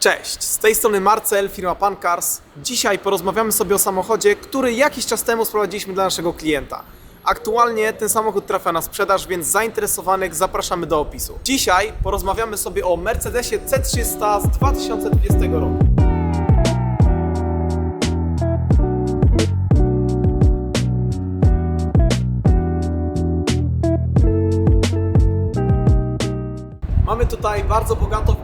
Cześć, z tej strony Marcel, firma Pancars. Dzisiaj porozmawiamy sobie o samochodzie, który jakiś czas temu sprowadziliśmy dla naszego klienta. Aktualnie ten samochód trafia na sprzedaż, więc zainteresowanych zapraszamy do opisu. Dzisiaj porozmawiamy sobie o Mercedesie C300 z 2020 roku. Mamy tutaj bardzo bogato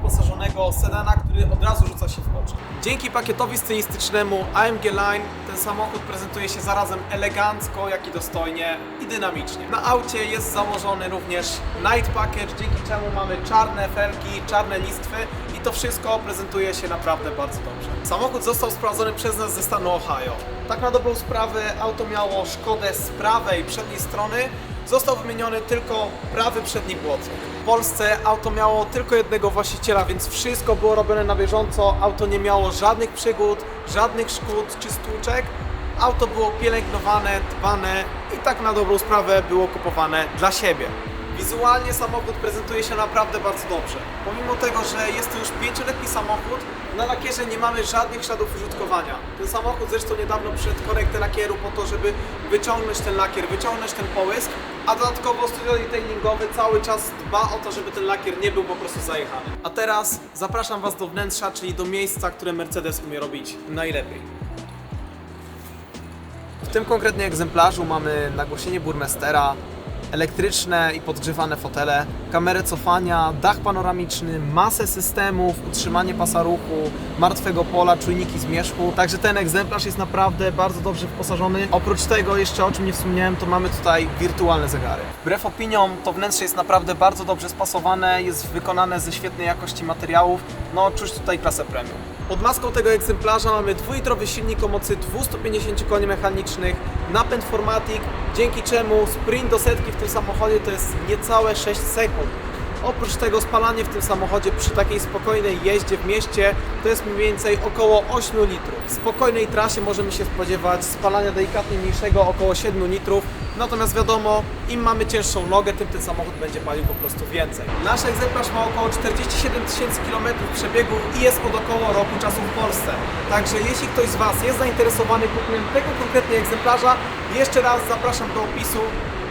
wyposażonego sedana, który od razu rzuca się w oczy. Dzięki pakietowi stylistycznemu AMG Line ten samochód prezentuje się zarazem elegancko, jak i dostojnie i dynamicznie. Na aucie jest założony również Night Package, dzięki czemu mamy czarne felki, czarne listwy i to wszystko prezentuje się naprawdę bardzo dobrze. Samochód został sprowadzony przez nas ze stanu Ohio. Tak na dobrą sprawę auto miało Szkodę z prawej przedniej strony, Został wymieniony tylko prawy przedni płotnik. W Polsce auto miało tylko jednego właściciela, więc wszystko było robione na bieżąco. Auto nie miało żadnych przygód, żadnych szkód czy stłuczek. Auto było pielęgnowane, dbane i tak na dobrą sprawę było kupowane dla siebie. Wizualnie samochód prezentuje się naprawdę bardzo dobrze. Pomimo tego, że jest to już pięcioletni samochód, na lakierze nie mamy żadnych śladów użytkowania. Ten samochód zresztą niedawno przyszedł korektę lakieru po to, żeby wyciągnąć ten lakier, wyciągnąć ten połysk, a dodatkowo studio detailingowe cały czas dba o to, żeby ten lakier nie był po prostu zajechany. A teraz zapraszam Was do wnętrza, czyli do miejsca, które Mercedes umie robić najlepiej. W tym konkretnie egzemplarzu mamy nagłośnienie burmestera, elektryczne i podgrzewane fotele, kamerę cofania, dach panoramiczny, masę systemów, utrzymanie pasa ruchu, martwego pola, czujniki zmierzchu. Także ten egzemplarz jest naprawdę bardzo dobrze wyposażony. Oprócz tego jeszcze o czym nie wspomniałem, to mamy tutaj wirtualne zegary. Wbrew opiniom to wnętrze jest naprawdę bardzo dobrze spasowane, jest wykonane ze świetnej jakości materiałów. No czuć tutaj klasę premium. Pod maską tego egzemplarza mamy dwulitrowy silnik o mocy 250 koni mechanicznych, napęd Formatic, dzięki czemu sprint do setki w tym samochodzie to jest niecałe 6 sekund. Oprócz tego spalanie w tym samochodzie przy takiej spokojnej jeździe w mieście to jest mniej więcej około 8 litrów. W spokojnej trasie możemy się spodziewać spalania delikatnie mniejszego około 7 litrów. Natomiast wiadomo, im mamy cięższą nogę, tym ten samochód będzie palił po prostu więcej. Nasz egzemplarz ma około 47 tysięcy kilometrów przebiegu i jest od około roku czasu w Polsce. Także jeśli ktoś z Was jest zainteresowany kupnem tego konkretnie egzemplarza, jeszcze raz zapraszam do opisu.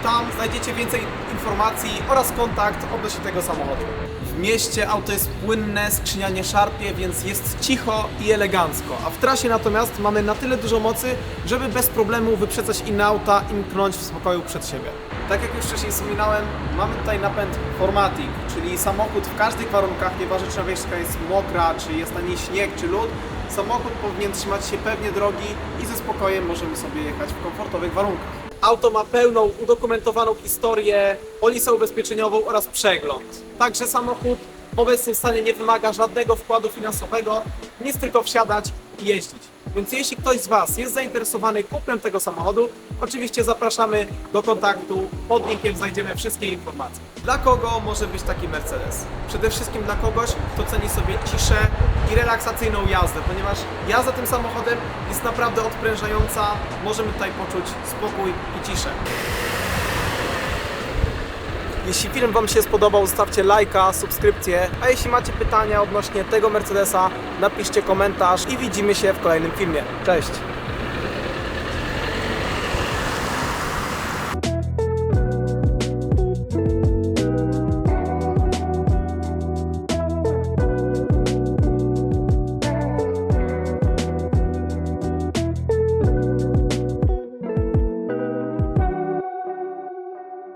Tam znajdziecie więcej informacji oraz kontakt odnośnie tego samochodu. W mieście auto jest płynne, skrzynia nie szarpie, więc jest cicho i elegancko. A w trasie natomiast mamy na tyle dużo mocy, żeby bez problemu wyprzedzać inne auta i mknąć w spokoju przed siebie. Tak jak już wcześniej wspominałem, mamy tutaj napęd Formatic, czyli samochód w każdych warunkach, nieważne czy nawierzchnia jest mokra, czy jest na niej śnieg, czy lód, samochód powinien trzymać się pewnie drogi i ze spokojem możemy sobie jechać w komfortowych warunkach. Auto ma pełną, udokumentowaną historię, polisę ubezpieczeniową oraz przegląd. Także samochód w obecnym stanie nie wymaga żadnego wkładu finansowego, nic tylko wsiadać i jeździć. Więc jeśli ktoś z Was jest zainteresowany kupnem tego samochodu, oczywiście zapraszamy do kontaktu. Pod linkiem znajdziemy wszystkie informacje. Dla kogo może być taki Mercedes? Przede wszystkim dla kogoś, kto ceni sobie ciszę i relaksacyjną jazdę, ponieważ jazda tym samochodem jest naprawdę odprężająca. Możemy tutaj poczuć spokój i ciszę. Jeśli film Wam się spodobał, zostawcie lajka, subskrypcję, a jeśli macie pytania odnośnie tego Mercedesa, napiszcie komentarz i widzimy się w kolejnym filmie. Cześć!